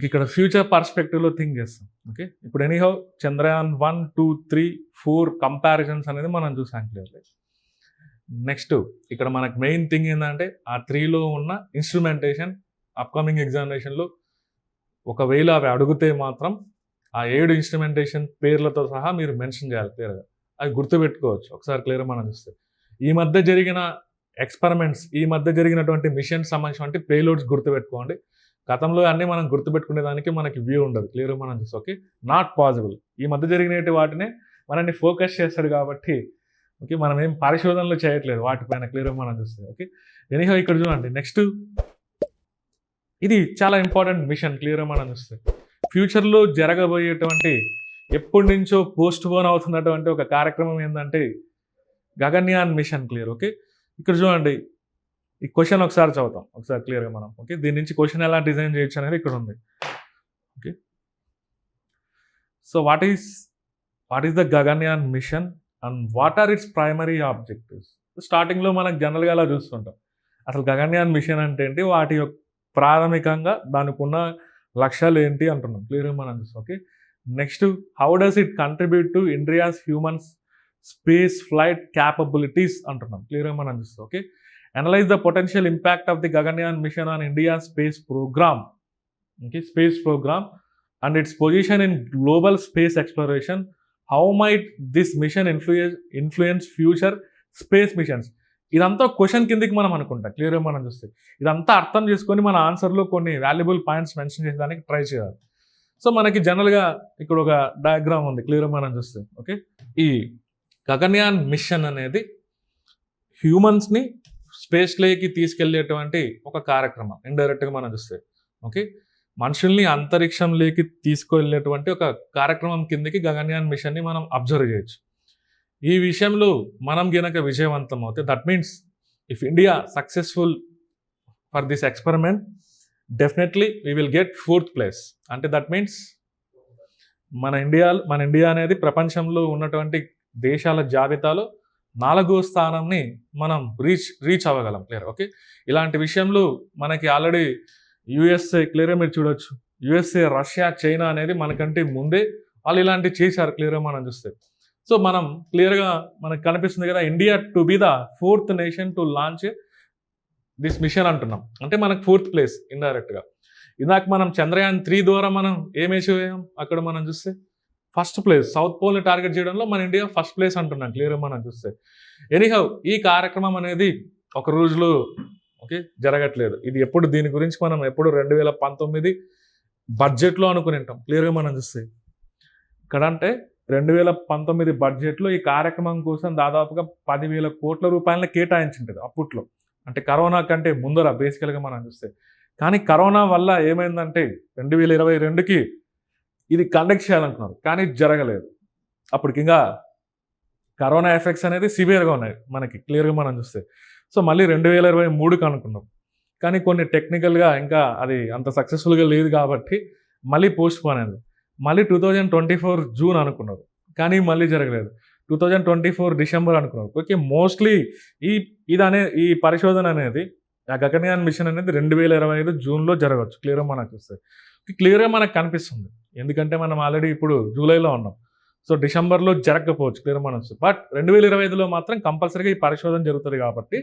మీకు ఇక్కడ ఫ్యూచర్ పర్స్పెక్టివ్లో థింక్ చేస్తాం. ఓకే ఇప్పుడు anyhow Chandrayaan one two three four comparisons అనేది మనం చూసాం క్లియర్లీ నెక్స్ట్ ఇక్కడ మనకు మెయిన్ థింగ్ ఏంటంటే ఆ త్రీలో ఉన్న ఇన్స్ట్రుమెంటేషన్ అప్కమింగ్ ఎగ్జామినేషన్లో ఒకవేళ అవి అడిగితే మాత్రం ఆ ఏడు ఇన్స్ట్రుమెంటేషన్ పేర్లతో సహా మీరు మెన్షన్ చేయాలి క్లియర్గా అవి గుర్తుపెట్టుకోవచ్చు ఒకసారి క్లియర్ మనం చూస్తే. ఈ మధ్య జరిగిన ఎక్స్పెరిమెంట్స్ ఈ మధ్య జరిగినటువంటి మిషన్ సంబంధించినటువంటి పేలోడ్స్ గుర్తుపెట్టుకోండి. గతంలో అన్నీ మనం గుర్తుపెట్టుకునే దానికి మనకి వ్యూ ఉండదు. క్లియర్ మనం చూస్తే ఓకే నాట్ పాసిబుల్ ఈ మధ్య జరిగినటువంటి వాటినే మనల్ని ఫోకస్ చేస్తాడు కాబట్టి ఓకే మనం ఏం పరిశోధనలు చేయట్లేదు వాటిపైన క్లియర్ మనం చూస్తే ఓకే ఎనీహో ఇక్కడ చూడండి. నెక్స్ట్ ఇది చాలా ఇంపార్టెంట్ మిషన్ క్లియర్ మనం చూస్తే. ఫ్యూచర్లో జరగబోయేటువంటి ఎప్పటి నుంచో పోస్ట్ పోన్ అవుతున్నటువంటి ఒక కార్యక్రమం ఏంటంటే గగన్యాన్ మిషన్ క్లియర్ ఓకే ఇక్కడ చూడండి. ఈ క్వశ్చన్ ఒకసారి చదువుతాం. ఒకసారి క్లియర్గా మనం. ఓకే? దీని నుంచి క్వశ్చన్ ఎలా డిజైన్ చేయొచ్చు అనేది ఇక్కడ ఉంది. Okay? So what is what is the Gaganyaan mission and what are its primary objectives? స్టార్టింగ్లో మనకు జనరల్గా అలా చూస్తుంటాం. అసలు గగన్యాన్ మిషన్ అంటే ఏంటి? వాటి యొక్క ప్రాథమికంగా దానికి ఉన్న లక్ష్యాలు ఏంటి అంటున్నాం. క్లియర్గా మనం చూస్తాం. Okay? Next how does it contribute to India's humans space flight capabilities అంటున్నాం. క్లియర్గా మనం చూస్తాం. Okay? Analyse the potential impact of the Gaganyaan mission on India space programme okay space programme and its position in global space exploration how might this mission influence influence future space missions ఇదంతా question కిందకి మనం అనుకుంటాం. క్లియర్గా మనం చూస్తే. ఇదంతా అర్థం చేసుకొని మన ఆన్సర్లో కొన్ని వాల్యుబుల్ పాయింట్స్ మెన్షన్ చేయడానికి ట్రై చేయాలి. సో మనకి జనరల్గా ఇక్కడ ఒక డయాగ్రామ్ ఉంది. క్లియర్గా మనం చూస్తే. ఓకే ఈ గగన్యాన్ మిషన్ అనేది హ్యూమన్స్ని స్పేస్లోకి తీసుకెళ్ళేటువంటి ఒక కార్యక్రమం. ఇండైరెక్ట్గా మనం చూస్తే. ఓకే మనుషుల్ని అంతరిక్షంలోకి తీసుకువెళ్ళేటువంటి ఒక కార్యక్రమం కిందకి గగన్యాన్ మిషన్ని మనం అబ్జర్వ్ చేయొచ్చు. ఈ విషయంలో మనం గనక విజయవంతం అవుతే that means if India successful for this experiment definitely we will get fourth place అంటే దట్ మీన్స్ మన ఇండియా మన ఇండియా అనేది ప్రపంచంలో ఉన్నటువంటి దేశాల జాబితాలో నాలుగో స్థానంని మనం రీచ్ రీచ్ అవ్వగలం. క్లియర్ ఓకే ఇలాంటి విషయంలో మనకి ఆల్రెడీ యుఎస్ఏ క్లియర్గా మీరు చూడొచ్చు. యుఎస్ఏ రష్యా చైనా అనేది మనకంటే ముందే వాళ్ళు ఇలాంటివి చేశారు. క్లియర్గా మనం చూస్తే. సో మనం క్లియర్గా మనకు కనిపిస్తుంది కదా India to be the fourth nation to launch this mission అంటున్నాం. అంటే మనకు ఫోర్త్ ప్లేస్ ఇండైరెక్ట్గా ఇందాక మనం చంద్రయాన్ త్రీ ద్వారా మనం ఏం అచీవ్ అక్కడ మనం చూస్తే ఫస్ట్ ప్లేస్. సౌత్ పోల్ని టార్గెట్ చేయడంలో మన ఇండియా ఫస్ట్ ప్లేస్ అంటున్నాం క్లియర్గా మనం చూస్తే. ఎనీహౌ ఈ కార్యక్రమం అనేది ఒక రోజులో ఓకే జరగట్లేదు. ఇది ఎప్పుడు దీని గురించి మనం ఎప్పుడు రెండు వేల పంతొమ్మిది బడ్జెట్లో అనుకుని ఉంటాం. క్లియర్గా మనం చూస్తే. ఇక్కడ అంటే రెండు వేల పంతొమ్మిది బడ్జెట్లో ఈ కార్యక్రమం కోసం దాదాపుగా పదివేల కోట్ల రూపాయలను కేటాయించింటుంది అప్పట్లో. అంటే కరోనా కంటే ముందర బేసికల్గా మనం చూస్తే. కానీ కరోనా వల్ల ఏమైందంటే రెండు వేల ఇరవై రెండుకి ఇది కండక్ట్ చేయాలనుకున్నారు కానీ జరగలేదు. అప్పటికి ఇంకా కరోనా ఎఫెక్ట్స్ అనేది సివియర్గా ఉన్నాయి మనకి క్లియర్గా మనం చూస్తే. సో మళ్ళీ రెండు వేల ఇరవై మూడుకి అనుకున్నాం కానీ కొన్ని టెక్నికల్గా ఇంకా అది అంత సక్సెస్ఫుల్గా లేదు కాబట్టి మళ్ళీ పోస్ట్ పోన్ అయింది. మళ్ళీ two thousand twenty four June అనుకున్నారు కానీ మళ్ళీ జరగలేదు. Two thousand twenty four December అనుకున్నారు. ఓకే మోస్ట్లీ ఈ ఇది అనే ఈ పరిశోధన అనేది ఆ గగన్యాన్ మిషన్ అనేది రెండు వేల ఇరవై ఐదు జూన్లో జరగవచ్చు క్లియర్గా మనకు వస్తుంది క్లియర్గా మనకు కనిపిస్తుంది. ఎందుకంటే మనం ఆల్రెడీ ఇప్పుడు జూలైలో ఉన్నాం. సో డిసెంబర్లో జరగకపోవచ్చు తీర్మానం మనం బట్ రెండు వేల ఇరవై ఐదులో మాత్రం కంపల్సరీగా ఈ పరిశోధన జరుగుతుంది కాబట్టి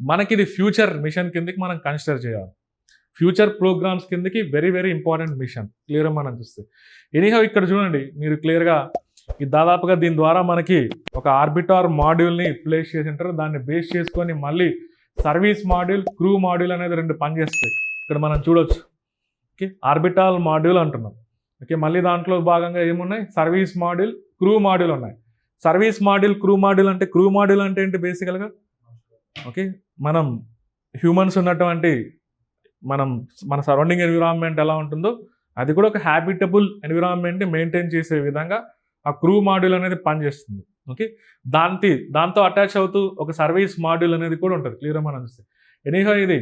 మనకి ఇది ఫ్యూచర్ మిషన్ కిందకి మనం కన్సిడర్ చేయాలి. ఫ్యూచర్ ప్రోగ్రామ్స్ కిందకి very very important mission clear మనం చూస్తే. ఎనీహౌ ఇక్కడ చూడండి మీరు క్లియర్గా ఈ దాదాపుగా దీని ద్వారా మనకి ఒక ఆర్బిటార్ మాడ్యూల్ని ప్లేస్ చేసి ఉంటారు దాన్ని బేస్ చేసుకొని మళ్ళీ సర్వీస్ మాడ్యూల్ క్రూ మాడ్యూల్ అనేది రెండు పనిచేస్తాయి. ఇక్కడ మనం చూడొచ్చు. ఓకే? ఆర్బిటాల్ మాడ్యూల్ అంటున్నాం. ఓకే మళ్ళీ దాంట్లో భాగంగా ఏమున్నాయి? సర్వీస్ మాడ్యూల్ క్రూ మాడ్యూల్ ఉన్నాయి. సర్వీస్ మాడ్యూల్ క్రూ మాడ్యూల్ అంటే క్రూ మాడ్యూల్ అంటే ఏంటి బేసికల్గా? ఓకే మనం హ్యూమన్స్ ఉన్నటువంటి మనం మన సరౌండింగ్ ఎన్విరాన్మెంట్ ఎలా ఉంటుందో అది కూడా ఒక హ్యాబిటబుల్ ఎన్విరాన్మెంట్ని మెయింటైన్ చేసే విధంగా ఆ క్రూ మాడ్యూల్ అనేది పనిచేస్తుంది. ఓకే దాంతో దాంతో అటాచ్ అవుతూ ఒక సర్వీస్ మాడ్యూల్ అనేది కూడా ఉంటుంది. క్లియర్ మనం చూస్తే. ఎనీహో ఇది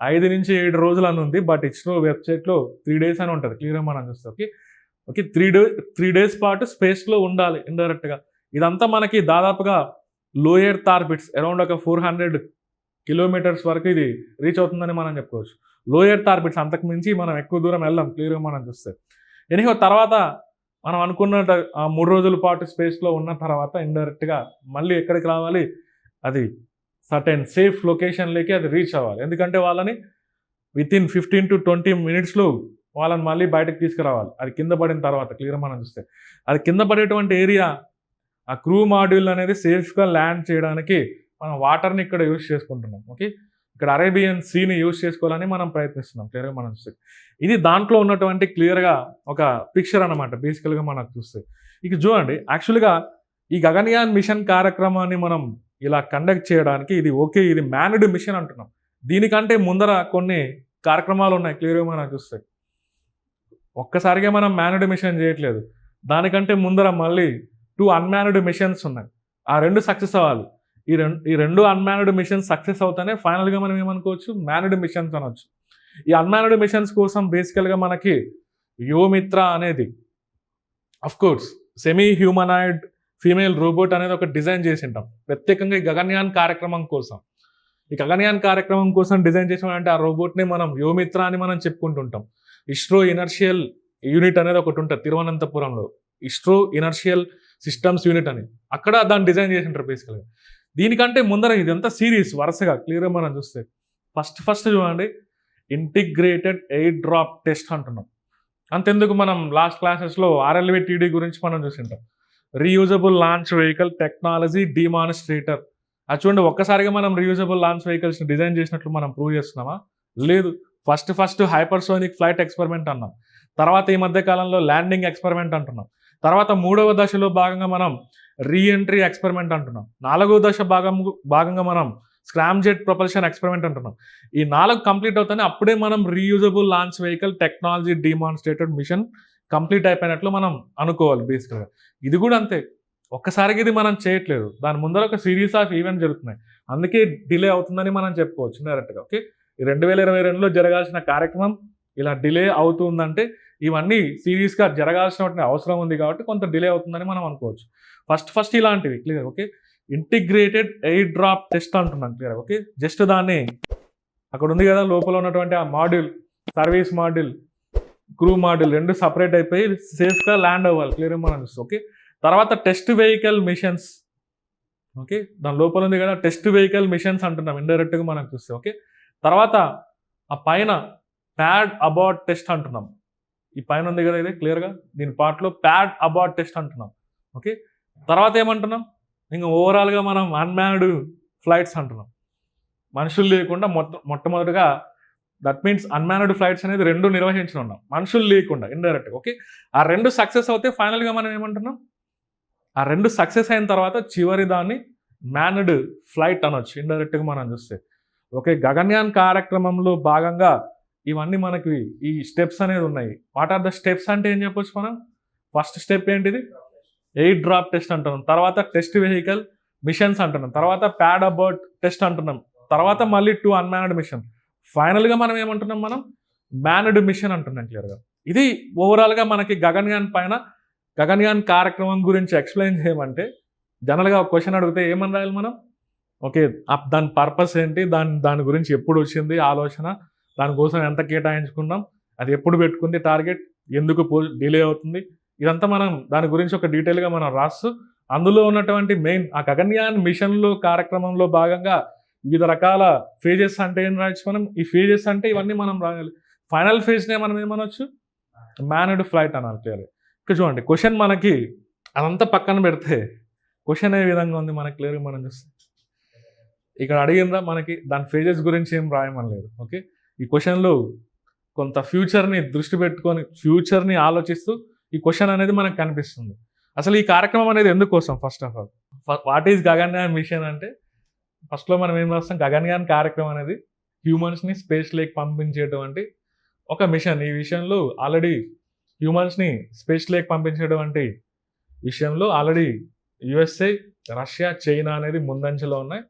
ఐదు నుంచి ఏడు రోజులు అని ఉంది బట్ ఇచ్చిన వెబ్సైట్లో త్రీ డేస్ అని ఉంటుంది. క్లియర్ మనం చూస్తే okay okay three day three days పాటు స్పేస్లో ఉండాలి ఇండైరెక్ట్గా ఇదంతా మనకి దాదాపుగా లోయర్ తార్బిట్స్ అరౌండ్ ఒక ఫోర్ హండ్రెడ్ కిలోమీటర్స్ వరకు ఇది రీచ్ అవుతుందని మనం చెప్పుకోవచ్చు. లోయర్ ఎర్త్ అంతకు మించి మనం ఎక్కువ దూరం వెళ్ళాం క్లియర్గా మనం చూస్తే. ఎనిహో తర్వాత మనం అనుకున్న ఆ మూడు రోజుల పాటు స్పేస్లో ఉన్న తర్వాత ఇండైరెక్ట్గా మళ్ళీ ఎక్కడికి రావాలి? అది సర్టెన్ సేఫ్ లొకేషన్లోకి అది రీచ్ అవ్వాలి. ఎందుకంటే వాళ్ళని within fifteen to twenty మినిట్స్లో వాళ్ళని మళ్ళీ బయటకు తీసుకురావాలి. అది కింద పడిన తర్వాత క్లియర్ మనం చూస్తే. అది కింద పడేటువంటి ఏరియా ఆ క్రూ మాడ్యూల్ అనేది సేఫ్గా ల్యాండ్ చేయడానికి మనం వాటర్ని ఇక్కడ యూజ్ చేసుకుంటున్నాం. ఓకే ఇక్కడ అరేబియన్ సీని యూజ్ చేసుకోవాలని మనం ప్రయత్నిస్తున్నాం. క్లియర్గా మనం చూస్తే. ఇది దాంట్లో ఉన్నటువంటి క్లియర్గా ఒక పిక్చర్ అనమాట బేసికల్గా మనకు చూస్తే. ఇక చూడండి యాక్చువల్గా ఈ గగన్యాన్ మిషన్ కార్యక్రమాన్ని మనం ఇలా కండక్ట్ చేయడానికి ఇది ఓకే ఇది మ్యాన్డ్ మిషన్ అంటున్నాం. దీనికంటే ముందర కొన్ని కార్యక్రమాలు ఉన్నాయి క్లియర్గా మనం చూస్తే. ఒక్కసారిగా మనం మ్యాన్డ్ మిషన్ చేయట్లేదు. దానికంటే ముందర మళ్ళీ టూ అన్మ్యాన్డ్ మిషన్స్ ఉన్నాయి. ఆ రెండు సక్సెస్ అవ్వాలి. ఈ రెండు ఈ రెండు అన్మ్యాన్డ్ మిషన్స్ సక్సెస్ అవుతానే ఫైనల్గా మనం ఏమనుకోవచ్చు? మ్యానడ్ మిషన్స్ అనొచ్చు. ఈ అన్మ్యాన్డ్ మిషన్స్ కోసం బేసికల్గా మనకి యోమిత్ర అనేది of course semi humanoid female robot అనేది ఒక డిజైన్ చేసి ఉంటాం ప్రత్యేకంగా ఈ గగన్యాన్ కార్యక్రమం కోసం. ఈ గగన్యాన్ కార్యక్రమం కోసం డిజైన్ చేసిన ఆ రోబోట్ని మనం యోమిత్ర అని మనం చెప్పుకుంటుంటాం. ఇస్రో ఇనర్షియల్ యూనిట్ అనేది ఒకటి ఉంటుంది తిరువనంతపురంలో. ఇస్రో ఇనర్షియల్ సిస్టమ్స్ యూనిట్ అని. అక్కడ దాన్ని డిజైన్ చేసి ఉంటారు బేసికల్గా దీనికంటే ముందర ఇదంతా సిరీస్ వరుసగా క్లియర్గా మనం చూస్తే. ఫస్ట్ ఫస్ట్ చూడండి. ఇంటిగ్రేటెడ్ ఎయిర్ డ్రాప్ టెస్ట్ అంటున్నాం. అంతెందుకు మనం లాస్ట్ క్లాసెస్లో ఆర్ఎల్వి టీడీ గురించి మనం చూసింటాం. Reusable launch vehicle technology demonstrator అది చూడండి ఒక్కసారిగా మనం రీయూజబుల్ లాంచ్ వెహికల్స్ని డిజైన్ చేసినట్లు మనం ప్రూవ్ చేస్తున్నామా? లేదు. First first hypersonic flight experiment అన్నాం. తర్వాత ఈ మధ్య కాలంలో ల్యాండింగ్ ఎక్స్పెరిమెంట్ అంటున్నాం. తర్వాత మూడవ దశలో భాగంగా మనం రీఎంట్రీ ఎక్స్పెరిమెంట్ అంటున్నాం. నాలుగవ దశ భాగం భాగంగా మనం స్క్రామ్ జెట్ ప్రొపల్షన్ ఎక్స్పెరిమెంట్ అంటున్నాం. ఈ నాలుగు కంప్లీట్ అవుతానే అప్పుడే మనం reusable launch vehicle technology demonstrated mission complete అయిపోయినట్లు మనం అనుకోవాలి బేసిక్గా ఇది కూడా అంతే. ఒక్కసారికి ఇది మనం చేయట్లేదు. దాని ముందర ఒక సిరీస్ ఆఫ్ ఈవెంట్ జరుగుతున్నాయి. అందుకే డిలే అవుతుందని మనం చెప్పుకోవచ్చు డైరెక్ట్గా ఓకే రెండు వేల ఇరవై రెండులో జరగాల్సిన కార్యక్రమం ఇలా డిలే అవుతుందంటే ఇవన్నీ సీరియస్గా జరగాల్సిన అవసరం ఉంది కాబట్టి కొంత డిలే అవుతుందని మనం అనుకోవచ్చు. ఫస్ట్ ఫస్ట్ ఇలాంటివి clear okay integrated air drop test అంటున్నాం క్లియర్ ఓకే జస్ట్ దాన్ని అక్కడ ఉంది కదా లోపల ఉన్నటువంటి ఆ module service module crew module రెండు సపరేట్ అయిపోయి సేఫ్గా ల్యాండ్ అవ్వాలి క్లియర్ మనం ఓకే తర్వాత టెస్ట్ వెహికల్ మిషన్స్ ఓకే దాని లోపల ఉంది కదా టెస్ట్ వెహికల్ మిషన్స్ అంటున్నాం ఇండైరెక్ట్గా మనం చూస్తే ఓకే తర్వాత ఆ పైన ప్యాడ్ అబౌట్ టెస్ట్ అంటున్నాం. ఈ పైన ఉంది కదా ఇది క్లియర్గా దీని పార్ట్లో ప్యాడ్ అబౌట్ టెస్ట్ అంటున్నాం ఓకే తర్వాత ఏమంటున్నాం? ఇంకా ఓవరాల్గా మనం అన్మ్యాన్డ్ ఫ్లైట్స్ అంటున్నాం. మనుషులు లేకుండా మొట్ట మొట్టమొదటిగా దట్ మీన్స్ అన్మ్యాన్డ్ ఫ్లైట్స్ అనేది రెండు నిర్వహించిన ఉన్నాం మనుషులు లేకుండా ఇండైరెక్ట్గా ఓకే ఆ రెండు సక్సెస్ అవుతే ఫైనల్గా మనం ఏమంటున్నాం? ఆ రెండు సక్సెస్ అయిన తర్వాత చివరి దాన్ని మ్యాన్డ్ ఫ్లైట్ అనొచ్చు. ఇండైరెక్ట్గా మనం చూస్తే. ఓకే గగన్యాన్ కార్యక్రమంలో భాగంగా ఇవన్నీ మనకి ఈ స్టెప్స్ అనేది ఉన్నాయి. వాట్ ఆర్ ద స్టెప్స్ అంటే ఏం చెప్పొచ్చు మనం? ఫస్ట్ స్టెప్ ఏంటిది? ఎయిట్ డ్రాప్ టెస్ట్ అంటున్నాం. తర్వాత టెస్ట్ వెహికల్ మిషన్స్ అంటున్నాం. తర్వాత ప్యాడ్ అబౌట్ టెస్ట్ అంటున్నాం. తర్వాత మళ్ళీ టూ అన్మ్యాన్డ్ మిషన్ ఫైనల్గా మనం ఏమంటున్నాం మనం? మ్యాన్డ్ మిషన్ అంటున్నాం క్లియర్గా ఇది ఓవరాల్గా మనకి గగన్యాన్ పైన గగన్యాన్ కార్యక్రమం గురించి ఎక్స్ప్లెయిన్ చేయమంటే జనరల్గా ఒక క్వశ్చన్ అడిగితే ఏమని రాయాలి మనం? ఓకే దాని పర్పస్ ఏంటి? దాని దాని గురించి ఎప్పుడు వచ్చింది? ఆలోచన దానికోసం ఎంత కేటాయించుకున్నాం? అది ఎప్పుడు పెట్టుకుంది టార్గెట్ ఎందుకు పో డిలే అవుతుంది? ఇదంతా మనం దాని గురించి ఒక డీటెయిల్గా మనం రాస్తూ అందులో ఉన్నటువంటి మెయిన్ ఆ గగన్యాన్ మిషన్లో కార్యక్రమంలో భాగంగా వివిధ రకాల ఫేజెస్ అంటే ఏం రాయొచ్చు మనం? ఈ ఫేజెస్ అంటే ఇవన్నీ మనం రాయాలి. ఫైనల్ ఫేజ్నే మనం ఏమనొచ్చు? మ్యానడ్ ఫ్లైట్ అని. క్లియర్ ఇక్కడ చూడండి క్వశ్చన్ మనకి అదంతా పక్కన పెడితే క్వశ్చన్ ఏ విధంగా ఉంది? మనకి క్లియర్గా మనం చూస్తే. ఇక్కడ అడిగిందా మనకి దాని ఫేజెస్ గురించి ఏం రాయమని లేదు ఓకే ఈ క్వశ్చన్లో కొంత ఫ్యూచర్ని దృష్టి పెట్టుకొని ఫ్యూచర్ని ఆలోచిస్తూ ఈ క్వశ్చన్ అనేది మనకు కనిపిస్తుంది. అసలు ఈ కార్యక్రమం అనేది ఎందుకోసం first of all what is Gaganyaan mission అంటే ఫస్ట్లో మనం ఏం రాస్తాం గగన్యాన్ కార్యక్రమం అనేది హ్యూమన్స్ని స్పేస్ పంపించేయడం పంపించేటువంటి ఒక మిషన్. ఈ విషయంలో ఆల్రెడీ హ్యూమన్స్ని స్పేస్ పంపించడం పంపించేటువంటి విషయంలో ఆల్రెడీ యుఎస్ఏ రష్యా చైనా అనేది ముందంజలో ఉన్నాయి.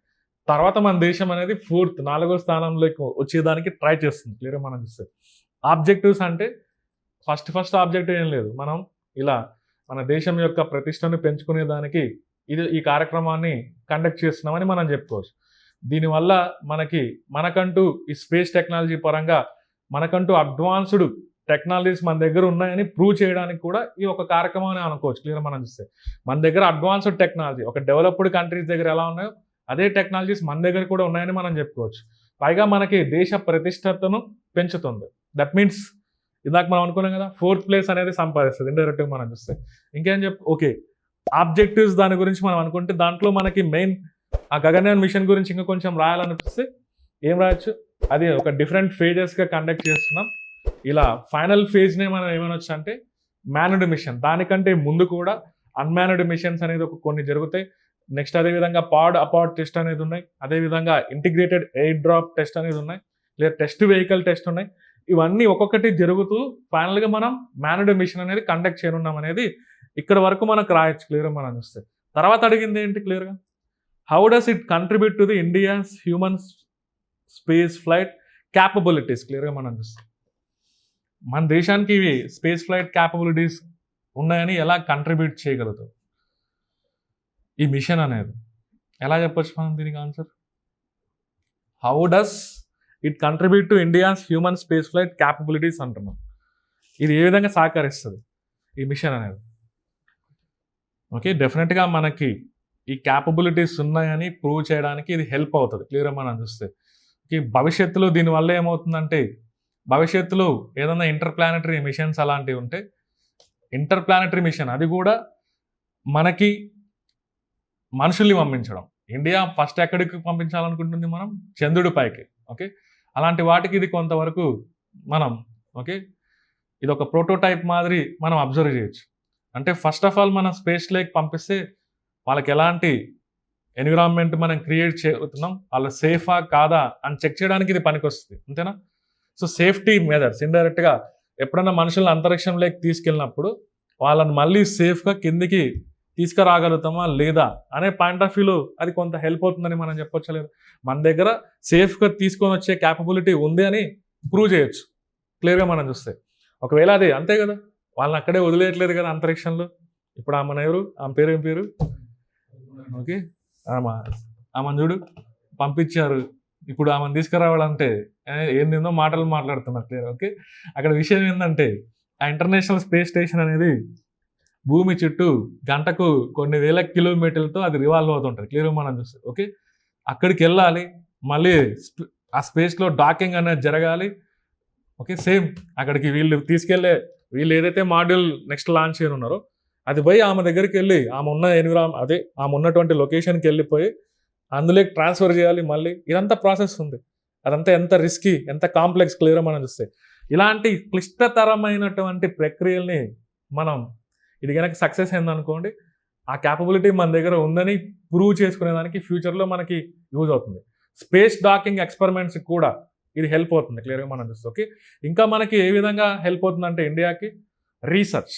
తర్వాత మన దేశం అనేది ఫోర్త్ నాలుగో స్థానంలోకి వచ్చేదానికి ట్రై చేస్తుంది. క్లియర్గా మనం చూస్తే ఆబ్జెక్టివ్స్ అంటే ఫస్ట్ ఫస్ట్ ఆబ్జెక్టివ్ ఏం లేదు. మనం ఇలా మన దేశం యొక్క ప్రతిష్టను పెంచుకునే దానికి ఇది ఈ కార్యక్రమాన్ని కండక్ట్ చేస్తున్నామని మనం చెప్పుకోవచ్చు. దీనివల్ల మనకి మనకంటూ ఈ స్పేస్ టెక్నాలజీ పరంగా మనకంటూ అడ్వాన్స్డ్ టెక్నాలజీస్ మన దగ్గర ఉన్నాయని ప్రూవ్ చేయడానికి కూడా ఈ ఒక కార్యక్రమం అనుకోవచ్చు. క్లియర్ మనం చూస్తే. మన దగ్గర అడ్వాన్స్డ్ టెక్నాలజీ ఒక డెవలప్డ్ కంట్రీస్ దగ్గర ఎలా ఉన్నాయో అదే టెక్నాలజీస్ మన దగ్గర కూడా ఉన్నాయని మనం చెప్పుకోవచ్చు. పైగా మనకి దేశ ప్రతిష్టతను పెంచుతుంది. దట్ మీన్స్ ఇందాక మనం అనుకున్నాం కదా ఫోర్త్ ప్లేస్ అనేది సంపాదిస్తుంది. ఇండైరెక్ట్గా మనం చూస్తే. ఇంకేం చెప్పు ఓకే ఆబ్జెక్టివ్స్ దాని గురించి మనం అనుకుంటే దాంట్లో మనకి మెయిన్ ఆ గగన్యాన్ మిషన్ గురించి ఇంకా కొంచెం రాయాలనిపిస్తే ఏం రాయొచ్చు? అది ఒక డిఫరెంట్ ఫేజెస్గా కండక్ట్ చేస్తున్నాం. ఇలా ఫైనల్ ఫేజ్నే మనం ఏమనొచ్చు అంటే మ్యానుడ్ మిషన్ దానికంటే ముందు కూడా అన్మ్యానుడ్ మిషన్స్ అనేది ఒక కొన్ని జరుగుతాయి. నెక్స్ట్ అదేవిధంగా పాడ్ అపాడ్ టెస్ట్ అనేది ఉన్నాయి. అదేవిధంగా ఇంటిగ్రేటెడ్ ఎయిర్ డ్రాప్ టెస్ట్ అనేది ఉన్నాయి. లేదా టెస్ట్ వెహికల్ టెస్ట్ ఉన్నాయి. ఇవన్నీ ఒక్కొక్కటి జరుగుతూ ఫైనల్గా మనం మ్యానుడ్ మిషన్ అనేది కండక్ట్ చేయనున్నాం అనేది ఇక్కడ వరకు మనకు రాయొచ్చు క్లియర్గా మనం చూస్తే తర్వాత అడిగింది ఏంటి క్లియర్గా how does it contribute to the India's human space flight capabilities క్లియర్గా మనం చూస్తాం మన దేశానికి ఇవి స్పేస్ ఫ్లైట్ క్యాపబిలిటీస్ ఉన్నాయని ఎలా కంట్రిబ్యూట్ చేయగలుగుతాం? ఈ మిషన్ అనేది. ఎలా చెప్పొచ్చు మనం దీనికి answer how does it contribute to India's human space flight capabilities అంటున్నాం. ఇది ఏ విధంగా సహకరిస్తుంది? ఈ మిషన్ అనేది. ఓకే డెఫినెట్గా మనకి ఈ క్యాపబిలిటీస్ ఉన్నాయని ప్రూవ్ చేయడానికి ఇది హెల్ప్ అవుతుంది. క్లియర్ మనం చూస్తే. ఓకే భవిష్యత్తులో దీనివల్ల ఏమవుతుందంటే భవిష్యత్తులో ఏదైనా ఇంటర్ ప్లానటరీ మిషన్స్ అలాంటివి ఉంటే ఇంటర్ ప్లానటరీ మిషన్ అది కూడా మనకి మనుషుల్ని పంపించడం. ఇండియా ఫస్ట్ ఎక్కడికి పంపించాలనుకుంటుంది మనం? చంద్రుడి పైకి. ఓకే అలాంటి వాటికి ఇది కొంతవరకు మనం ఓకే ఇది ఒక ప్రోటోటైప్ మాదిరి మనం అబ్జర్వ్ చేయొచ్చు. అంటే ఫస్ట్ ఆఫ్ ఆల్ మనం స్పేస్ లేక్ పంపిస్తే వాళ్ళకి ఎలాంటి ఎన్విరాన్మెంట్ మనం క్రియేట్ చేస్తున్నాం? వాళ్ళు సేఫా కాదా? అని చెక్ చేయడానికి ఇది పనికొస్తుంది. అంతేనా? సో సేఫ్టీ మెజర్స్ ఇండైరెక్ట్గా ఎప్పుడైనా మనుషులను అంతరిక్షంలోకి తీసుకెళ్ళినప్పుడు వాళ్ళని మళ్ళీ సేఫ్గా కిందికి తీసుకురాగలుగుతామా? లేదా? అనే పాయింట్ ఆఫ్ వ్యూలో అది కొంత హెల్ప్ అవుతుందని మనం చెప్పొచ్చు లేదు? మన దగ్గర సేఫ్గా తీసుకొని వచ్చే క్యాపబిలిటీ ఉంది అని ప్రూవ్ చేయొచ్చు. క్లియర్గా మనం చూస్తే. ఒకవేళ అది అంతే కదా? వాళ్ళని అక్కడే వదిలేయట్లేదు కదా అంతరిక్షంలో ఇప్పుడు ఆమె ఎవరు? ఆమె పేరు ఏం పేరు? ఓకే. ఆమె ఆమెను చూడు. పంపించారు. ఇప్పుడు ఆమెను తీసుకురావాలంటే ఏందిందో ఏందేందో మాటలు మాట్లాడుతున్నారు క్లియర్ ఓకే? అక్కడ విషయం ఏంటంటే ఆ ఇంటర్నేషనల్ స్పేస్ స్టేషన్ అనేది భూమి చుట్టూ గంటకు కొన్ని వేల కిలోమీటర్లతో అది రివాల్వ్ అవుతుంటుంది. క్లియర్ మనం చూస్తే ఓకే? అక్కడికి వెళ్ళాలి. మళ్ళీ ఆ స్పేస్లో డాకింగ్ అనేది జరగాలి. ఓకే? సేమ్ అక్కడికి వీళ్ళు తీసుకెళ్ళే వీళ్ళు ఏదైతే మాడ్యూల్ నెక్స్ట్ లాంచ్ చేయనున్నారో అది పోయి ఆమె దగ్గరికి వెళ్ళి ఆమె ఉన్న ఎన్విరాన్ అదే ఆమె ఉన్నటువంటి లొకేషన్కి వెళ్ళిపోయి అందులోకి ట్రాన్స్ఫర్ చేయాలి మళ్ళీ. ఇదంతా ప్రాసెస్ ఉంది. అదంతా ఎంత రిస్కీ ఎంత కాంప్లెక్స్ క్లియర్ మనం చూస్తే. ఇలాంటి క్లిష్టతరమైనటువంటి ప్రక్రియల్ని మనం ఇది కనుక సక్సెస్ అయిందనుకోండి ఆ క్యాపబిలిటీ మన దగ్గర ఉందని ప్రూవ్ చేసుకునేదానికి ఫ్యూచర్లో మనకి యూజ్ అవుతుంది. స్పేస్ డాకింగ్ ఎక్స్పెరిమెంట్స్ కూడా ఇది హెల్ప్ అవుతుంది క్లియర్గా మనం చూస్తే ఓకే ఇంకా మనకి ఏ విధంగా హెల్ప్ అవుతుందంటే ఇండియాకి? రీసెర్చ్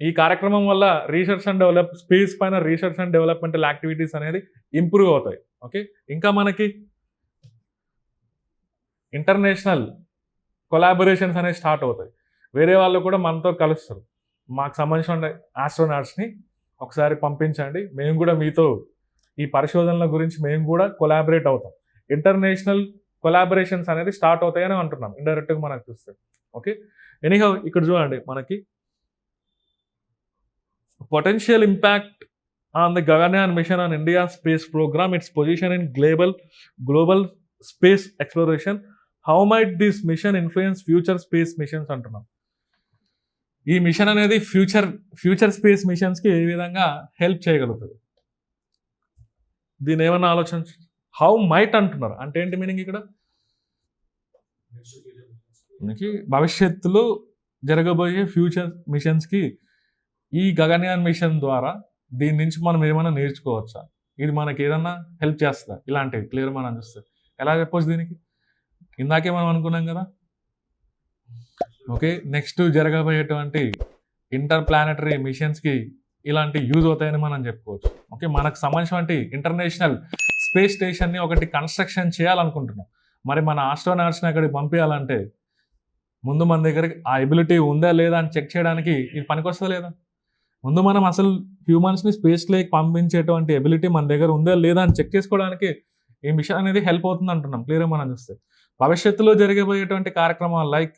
ఈ కార్యక్రమం వల్ల రీసెర్చ్ అండ్ డెవలప్ స్పేస్ పైన రీసెర్చ్ అండ్ డెవలప్మెంటల్ యాక్టివిటీస్ అనేది ఇంప్రూవ్ అవుతాయి ఓకే ఇంకా మనకి ఇంటర్నేషనల్ కొలాబొరేషన్స్ అనేవి స్టార్ట్ అవుతాయి. వేరే వాళ్ళు కూడా మనతో కలుస్తారు. మాకు సంబంధించిన ఆస్ట్రోనాట్స్ని ఒకసారి పంపించండి. మేము కూడా మీతో ఈ పరిశోధనల గురించి మేము కూడా కొలాబరేట్ అవుతాం. ఇంటర్నేషనల్ కొలాబరేషన్స్ అనేది స్టార్ట్ అవుతాయని అంటున్నాం. ఇండైరెక్ట్గా మనకు చూస్తే. ఓకే ఎనీహౌ ఇక్కడ చూడండి మనకి potential impact on the Gaganyaan mission on India space programme its position in global global space exploration how might this mission influence future space missions అంటున్నాం. ఈ మిషన్ అనేది ఫ్యూచర్ ఫ్యూచర్ స్పేస్ మిషన్స్కి ఏ విధంగా help చేయగలుగుతుంది? దీని ఏమన్నా ఆలోచన హౌ మైట్ అంటున్నారు. అంటే ఏంటి మీనింగ్ ఇక్కడ? మనకి భవిష్యత్తులో జరగబోయే ఫ్యూచర్ మిషన్స్కి ఈ గగన్యాన్ మిషన్ ద్వారా దీని నుంచి మనం ఏమైనా నేర్చుకోవచ్చా? ఇది మనకి ఏదన్నా హెల్ప్ చేస్తుందా? ఇలాంటివి క్లియర్ మనం అనిపిస్తుంది ఎలా చెప్పొచ్చు దీనికి? ఇందాకే మనం అనుకున్నాం కదా? ఓకే నెక్స్ట్ జరగబోయేటువంటి ఇంటర్ ప్లానటరీ మిషన్స్కి ఇలాంటి యూజ్ అవుతాయని మనం చెప్పుకోవచ్చు. ఓకే మనకు సంబంధించినటువంటి ఇంటర్నేషనల్ స్పేస్ స్టేషన్ని ఒకటి కన్స్ట్రక్షన్ చేయాలనుకుంటున్నాం. మరి మన ఆస్ట్రోనాట్స్ని అక్కడికి పంపించాలంటే ముందు మన దగ్గర ఆ ఎబిలిటీ ఉందా లేదా అని చెక్ చేయడానికి ఇది పనికొస్తుందా లేదా? ముందు మనం అసలు హ్యూమన్స్ని స్పేస్లోకి పంపించేటువంటి ఎబిలిటీ మన దగ్గర ఉందా లేదా అని చెక్ చేసుకోవడానికి ఈ మిషన్ అనేది హెల్ప్ అవుతుంది అంటున్నాం. క్లియర్గా మనం చూస్తే. భవిష్యత్తులో జరిగిపోయేటువంటి కార్యక్రమాలు like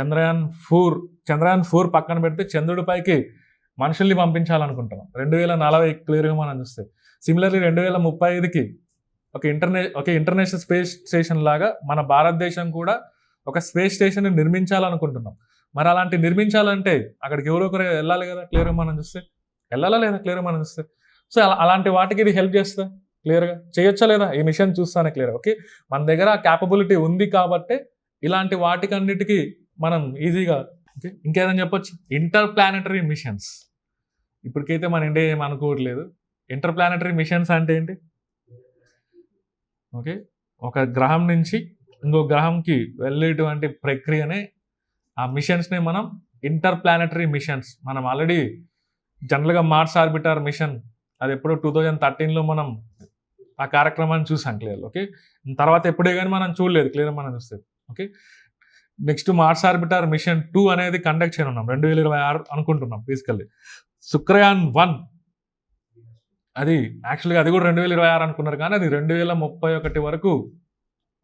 Chandrayaan four Chandrayaan four పక్కన పెడితే చంద్రుడిపైకి మనుషుల్ని పంపించాలనుకుంటున్నాం. రెండు వేల నలభై క్లియర్గా మనం చూస్తే. సిమిలర్లీ రెండు వేల ముప్పై ఐదుకి ఒక ఇంటర్నే ఒక ఇంటర్నేషనల్ స్పేస్ స్టేషన్ లాగా మన భారతదేశం కూడా ఒక స్పేస్ స్టేషన్ని నిర్మించాలనుకుంటున్నాం. మరి అలాంటి నిర్మించాలంటే అక్కడికి ఎవరో ఒకరు వెళ్ళాలి కదా క్లియర్గా మనం చూస్తే. వెళ్ళాలా లేదా క్లియర్గా మనం చూస్తే? సో అలా అలాంటి వాటికి ఇది హెల్ప్ చేస్తా క్లియర్గా? చేయొచ్చా లేదా? ఈ మిషన్ చూస్తానే క్లియర్ ఓకే? మన దగ్గర ఆ క్యాపబిలిటీ ఉంది కాబట్టి ఇలాంటి వాటికన్నిటికీ మనం ఈజీగా ఓకే? ఇంకేదైనా చెప్పొచ్చు? ఇంటర్ ప్లానటరీ మిషన్స్ ఇప్పటికైతే మన ఇండియా ఏం అనుకోవట్లేదు. ఇంటర్ ప్లానటరీ మిషన్స్ అంటే ఏంటి? ఓకే. ఒక గ్రహం నుంచి ఇంకో గ్రహంకి వెళ్ళేటువంటి ప్రక్రియనే ఆ మిషన్స్ని మనం ఇంటర్ ప్లానటరీ మిషన్స్ మనం ఆల్రెడీ జనరల్గా మార్స్ ఆర్బిటర్ మిషన్ అది ఎప్పుడో టూ థౌజండ్ థర్టీన్లో మనం ఆ కార్యక్రమాన్ని చూసాం క్లియర్ ఓకే. తర్వాత ఎప్పుడే కానీ మనం చూడలేదు క్లియర్ మనం చూస్తే okay. Next Mars orbiter mission two అనేది కండక్ట్ చేయనున్నాం రెండు వేల ఇరవై ఆరు అనుకుంటున్నాం బేసికల్లీ శుక్రయాన్ వన్ అది యాక్చువల్గా అది కూడా రెండు వేల ఇరవై ఆరు అనుకున్నారు కానీ అది రెండు వేల ముప్పై ఒకటి వరకు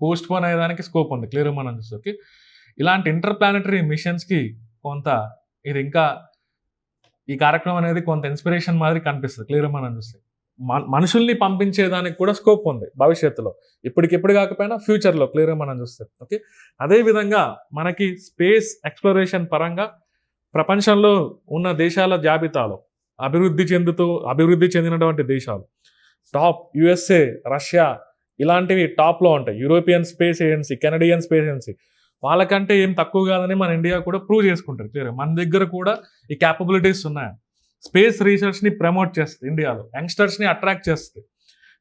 పోస్ట్ పోన్ అయ్యేదానికి స్కోప్ ఉంది. క్లియర్ మనం చూస్తే ఓకే ఇలాంటి ఇంటర్ ప్లానటరీ మిషన్స్కి కొంత ఇది ఇంకా ఈ కార్యక్రమం అనేది కొంత ఇన్స్పిరేషన్ మాదిరి కనిపిస్తుంది. క్లియర్ మనం చూస్తే మనుషుల్ని పంపించేదానికి కూడా స్కోప్ ఉంది భవిష్యత్తులో. ఇప్పటికిప్పుడు కాకపోయినా ఫ్యూచర్లో క్లియర్గా మనం చూస్తే ఓకే అదేవిధంగా మనకి స్పేస్ ఎక్స్ప్లోరేషన్ పరంగా ప్రపంచంలో ఉన్న దేశాల జాబితాలో అభివృద్ధి చెందుతూ అభివృద్ధి చెందినటువంటి దేశాలు. టాప్ యుఎస్ఏ రష్యా ఇలాంటివి టాప్లో ఉంటాయి. European space agency Canadian space agency వాళ్ళకంటే ఏం తక్కువ కాదని మన ఇండియా కూడా ప్రూవ్ చేసుకుంటారు క్లియర్ మన దగ్గర కూడా ఈ క్యాపబిలిటీస్ ఉన్నాయి. స్పేస్ రీసెర్చ్ని ప్రమోట్ చేస్తుంది ఇండియాలో. యంగ్స్టర్స్ని అట్రాక్ట్ చేస్తుంది.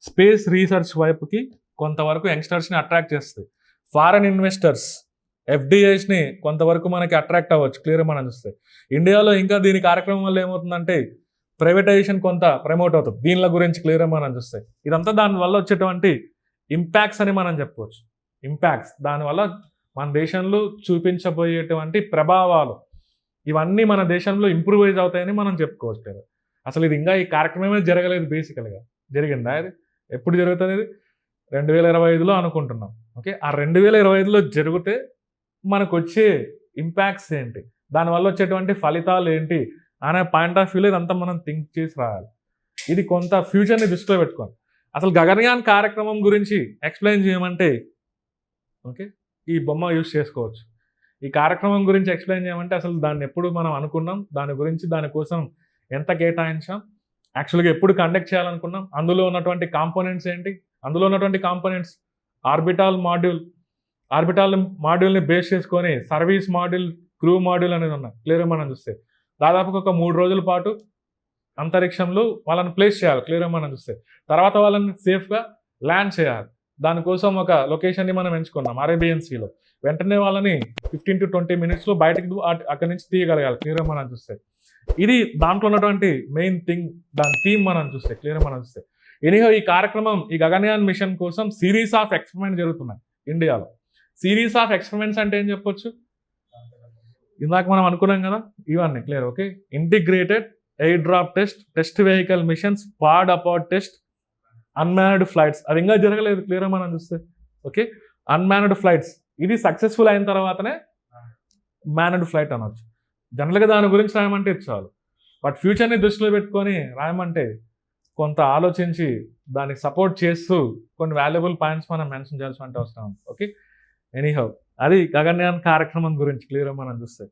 స్పేస్ రీసెర్చ్ వైపుకి కొంతవరకు యంగ్స్టర్స్ని అట్రాక్ట్ చేస్తుంది. ఫారెన్ ఇన్వెస్టర్స్ ఎఫ్డిఐస్ని కొంతవరకు మనకి అట్రాక్ట్ అవ్వచ్చు క్లియర్ మనం చూస్తే. ఇండియాలో ఇంకా దీని కార్యక్రమం వల్ల ఏమవుతుందంటే ప్రైవేటైజేషన్ కొంత ప్రమోట్ అవుతుంది. దీనిల గురించి క్లియర్ మనం చూస్తే ఇదంతా దానివల్ల వచ్చేటువంటి ఇంపాక్ట్స్ అని మనం చెప్పుకోవచ్చు. ఇంపాక్ట్స్. దానివల్ల మన దేశంలో చూపించబోయేటువంటి ప్రభావాలు ఇవన్నీ మన దేశంలో ఇంప్రూవైజ్ అవుతాయని మనం చెప్పుకోవచ్చు కదా. అసలు ఇది ఇంకా ఈ కార్యక్రమమే జరగలేదు బేసికల్గా. జరిగిందా ఇది? ఎప్పుడు జరుగుతుంది ఇది? రెండు వేల ఇరవై ఐదులో అనుకుంటున్నాం. ఓకే? ఆ రెండు వేల ఇరవై ఐదులో జరిగితే మనకు వచ్చే ఇంపాక్ట్స్ ఏంటి? దానివల్ల వచ్చేటువంటి ఫలితాలు ఏంటి? అనే పాయింట్ ఆఫ్ వ్యూలో ఇదంతా మనం థింక్ చేసి రాయాలి. ఇది కొంత ఫ్యూచర్ని దృష్టిలో పెట్టుకోండి అసలు గగన్యాన్ కార్యక్రమం గురించి ఎక్స్ప్లెయిన్ చేయమంటే ఓకే ఈ బొమ్మ యూస్ చేసుకోవచ్చు. ఈ కార్యక్రమం గురించి ఎక్స్ప్లెయిన్ చేయమంటే అసలు దాన్ని ఎప్పుడు మనం అనుకున్నాం దాని గురించి దానికోసం ఎంత కేటాయించాం యాక్చువల్గా ఎప్పుడు కండక్ట్ చేయాలనుకున్నాం అందులో ఉన్నటువంటి కాంపోనెంట్స్ ఏంటి అందులో ఉన్నటువంటి కాంపోనెంట్స్ ఆర్బిటాల్ మాడ్యూల్ ఆర్బిటాల్ మాడ్యూల్ని బేస్ చేసుకొని సర్వీస్ మాడ్యూల్ క్రూ మాడ్యూల్ అనేది ఉన్నాయి. క్లియర్గా మనం చూస్తే. దాదాపుగా ఒక మూడు రోజుల పాటు అంతరిక్షంలో వాళ్ళని ప్లేస్ చేయాలి క్లియర్ మనం చూస్తే. తర్వాత వాళ్ళని సేఫ్గా ల్యాండ్ చేయాలి. దానికోసం ఒక లొకేషన్ని మనం ఎంచుకున్నాం అరేబియన్సీలో. వెంటనే వాళ్ళని ఫిఫ్టీన్ టు ట్వంటీ మినిట్స్లో బయటకి అక్కడి నుంచి తీయగలగాలి క్లియర్ మనం చూస్తే. ఇది దాంట్లో ఉన్నటువంటి మెయిన్ థింగ్ దాని థీమ్ మనం చూస్తే క్లియర్ మనం చూస్తే. ఎనీహో ఈ కార్యక్రమం ఈ గగనయాన్ మిషన్ కోసం సిరీస్ ఆఫ్ ఎక్స్పెరిమెంట్ జరుగుతున్నాయి ఇండియాలో. సిరీస్ ఆఫ్ ఎక్స్పెరిమెంట్స్ అంటే ఏం చెప్పొచ్చు? ఇందాక మనం అనుకున్నాం కదా ఇవన్నీ clear okay integrated air drop test test vehicle missions pad abort test unmanned flights అది ఇంకా జరగలేదు క్లియర్ మనం చూస్తే ఓకే అన్మాన్డ్ ఫ్లైట్స్ ఇది సక్సెస్ఫుల్ అయిన తర్వాతనే మ్యానుడ్ ఫ్లైట్ అనొచ్చు. జనరల్గా దాని గురించి రాయమంటే ఇది చాలు. బట్ ఫ్యూచర్ని దృష్టిలో పెట్టుకొని రాయమంటే కొంత ఆలోచించి దానికి సపోర్ట్ చేస్తూ కొన్ని వాల్యుబుల్ పాయింట్స్ మనం మెన్షన్ చేయాల్సిన అవసరం ఓకే ఎనీహౌ అది గగన్యాన్ కార్యక్రమం గురించి క్లియర్గా మనం చూస్తే.